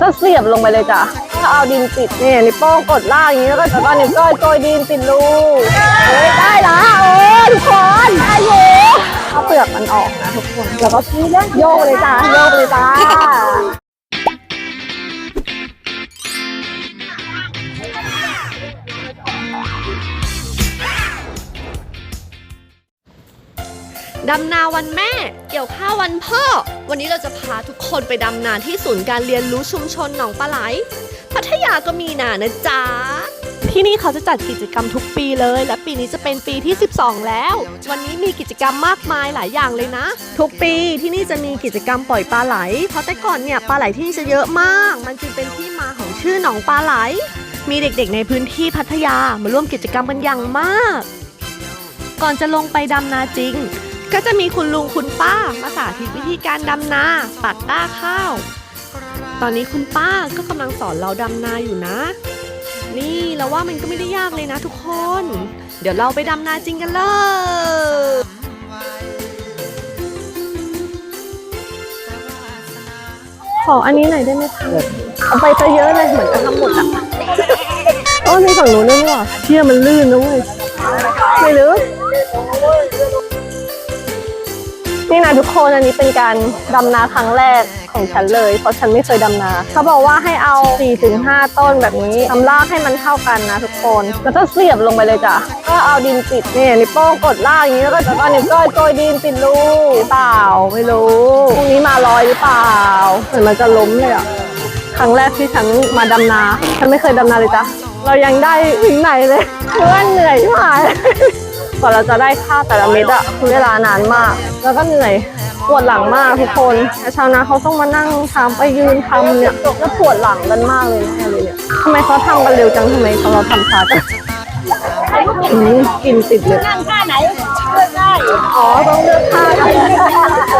ก็เสียบลงไปเลยจ้ะถ้าเอาดินติดเนี่ยนิ้วโป้งกดล่างอย่างนี้แล้วก็แล้วก็นิ้วก้อยโกยดินติดรูเฮ้ยได้ละโอ้ยทุกคนได้อยู่เอาเปลือกมันออกนะทุกคน แล้วก็โยกเลยจ้าโยกเลยจ้า ดำนาวันแม่ เกี่ยวข้าววันพ่อ วันนี้เราจะพาทุกคนไปดำนาที่ศูนย์การเรียนรู้ชุมชนหนองปลาไหล พัทยาก็มีนานะจ๊ะ ที่นี่เขาจะจัดกิจกรรมทุกปีเลย และปีนี้จะเป็นปีที่ 12 แล้ว วันนี้มีกิจกรรมมากมายหลายอย่างเลยนะ ทุกปีที่นี่จะมีกิจกรรมปล่อยปลาไหล เพราะแต่ก่อนเนี่ยปลาไหลที่นี่จะเยอะมาก มันจึงเป็นที่มาของชื่อหนองปลาไหล มีเด็กๆ ในพื้นที่พัทยามาร่วมกิจกรรมกันอย่างมาก ก่อนจะลงไปดำนาจริง ก็จะมีคุณลุงคุณป้ามาสาธิตวิธีการดำนาปักก้าข้าว ตอนนี้คุณป้าก็กำลังสอนเราดำนาอยู่นะ นี่เราว่ามันก็ไม่ได้ยากเลยนะทุกคน เดี๋ยวเราไปดำนาจริงกันเลยขออันนี้หน่อยได้ไหมคะเอาไปซะเยอะเลยเหมือนจะทำหมดอะโอ้มีฝั่งนู้นด้วยนี่หว่าเชี่ยมันลื่นนะเว้ยไม่ลึก นี่นะทุกคนอันนี้เป็นการดำนาครั้งแรกของฉันเลย เพราะฉันไม่เคยดำนา เขาบอกว่าให้เอา 4-5 ต้นแบบนี้ทำรากให้มันเท่ากันนะทุกคน แล้วก็เสียบลงไปเลยจ้ะ ก็เอาดินปิดเนี่ยนิ้วโป้งกดลากอย่างนี้แล้วก็แล้วก็นิ้วก้อยโกยดินปิดรูเปล่าไม่รู้พรุ่งนี้มาลอยหรือเปล่าเหมือนมันจะล้มเลยอะครั้งแรกที่ฉันมาดำนา ฉันไม่เคยดำนาเลยจ้ะ เรายังได้ถึงไหนเลยเพื่อนเหนื่อยที่หาย กว่าเราจะได้ข้าวแต่ละเม็ดอะคือเวลานานมาก แล้วก็เหนื่อยปวดหลังมากทุกคนแต่ชาวนาเขาต้องมานั่งทำไปยืนทำเนี่ยแล้วปวดหลังกันมากเลยแน่เลยเนี่ยทำไมเขาทำกันเร็วจังทำไมของเราทำช้าจังอืมกลินติดเลยนั่งท่าไหนเลือกได้อ๋อต้องเลือกท่ากันเดี๋ยวเรา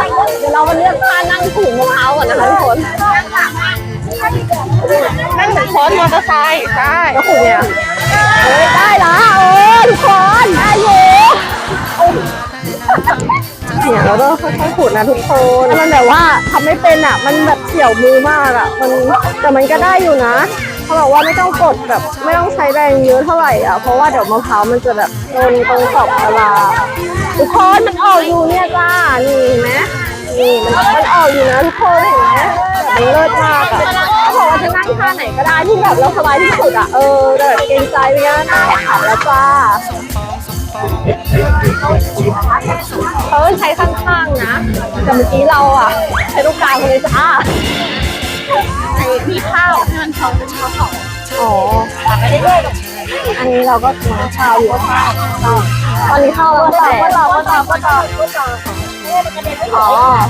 นะทุกคนมันแบบว่าทำไม่เป็นอะ มันแบบเฉียวมือมากอะ มันแต่มันก็ได้อยู่นะเขาบอกว่าไม่ต้องกดแบบไม่ต้องใช้แรงเยอะเท่าไหร่อะ เพราะว่าเดี๋ยวมะพร้าวมันจะแบบโดนตรงขอบกะลาทุกคนมันออกอยู่เนี่ยจ้า นี่เห็นไหมนี่มันมันออกอยู่นะทุกคนเห็นไหมแบบมันเลิศมากอะเขาบอกว่าจะนั่งท่าไหนก็ได้ที่แบบเราสบายที่สุดอะ เออแต่แบบเกรงใจไปนะหน้าแข็งขันแล้วจ้า เขาใช้ข้างๆนะ แต่เมื่อกี้เราอะ ใช้ตรงกลางเลยจ้าใส่มีข้าวให้มันพองเป็นข้าวหอมอ๋ออันนี้เราก็ทำข้าวอยู่ตอนนี้ข้าวเราแต่ก็ต่อก็ต่อก็ต่อก็ต่ออ๋อ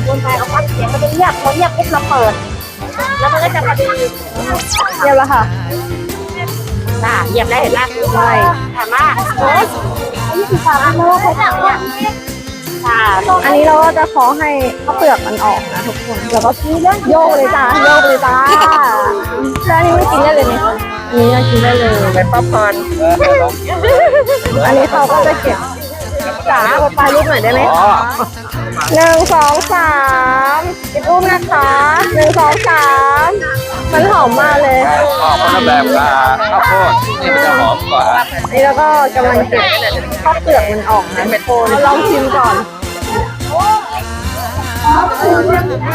วนไปเอาพักเสียงมันจะเงียบพอเงียบปุ๊บเราเปิด แล้วมันก็จะพอดีเรียบแล้วค่ะน่ะเหยียบได้เห็นไหมใช่ถามว่าโอ้ยนี่คือ สาระโลกเขาแบบเนี่ยค่ะอันนี้เราก็จะขอให้ข้าวเปลือกมันออกนะทุกคน แล้วก็โยกเลยจ้าโยกเลยจ้าแล้วอันนี้ไม่กินได้เลยไหมคะอันนี้กินได้เลยเป็นป๊อปคอร์นอันนี้เขาก็จะเก็บจ๋าเอาไปรูปหน่อยได้ไหมคะหนึ่งสองสามปิดรูปนะคะหนึ่งสองสาม มันหอมมากเลยออกคนละแบบกับข้าวโพดนี่มันจะหอมกว่านี่แล้วก็กำลังเก็บข้าวเปลือกมันออกนะทุกคนลองชิมก่อน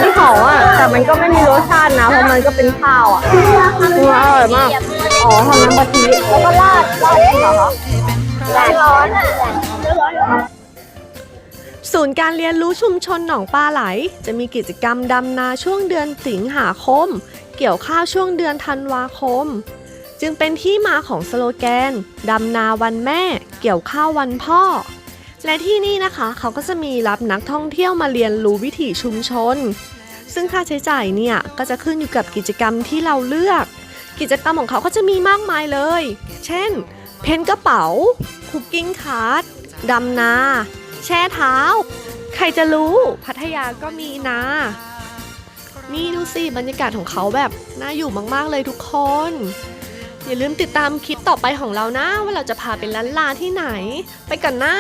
นี่หอมอะ แต่มันก็ไม่มีรสชาตินะ เพราะมันก็เป็นข้าวอะอืมอร่อยมาก อ๋อทำน้ำกะทิแล้วก็ราดราดเหรอคะร้อนอะ ศูนย์การเรียนรู้ชุมชนหนองปลาไหล จะมีกิจกรรมดำนาช่วงเดือนสิงหาคม เกี่ยวข้าวช่วงเดือนธันวาคม จึงเป็นที่มาของสโลแกน ดำนาวันแม่ เกี่ยวข้าววันพ่อ และที่นี่นะคะเขาก็จะมีรับนักท่องเที่ยวมาเรียนรู้วิถีชุมชน ซึ่งค่าใช้จ่ายเนี่ยก็จะขึ้นอยู่กับกิจกรรมที่เราเลือก กิจกรรมของเขาก็จะมีมากมายเลย เช่น เพ้นกระเป๋าคุกกิ้งคาร์ดดำนา แช่เท้า ใครจะรู้พัทยาก็มีนะ นี่ดูสิบรรยากาศของเขาแบบน่าอยู่มากๆเลยทุกคน อย่าลืมติดตามคลิปต่อไปของเรานะ ว่าเราจะพาไปล้านลาที่ไหน ไปกันนะ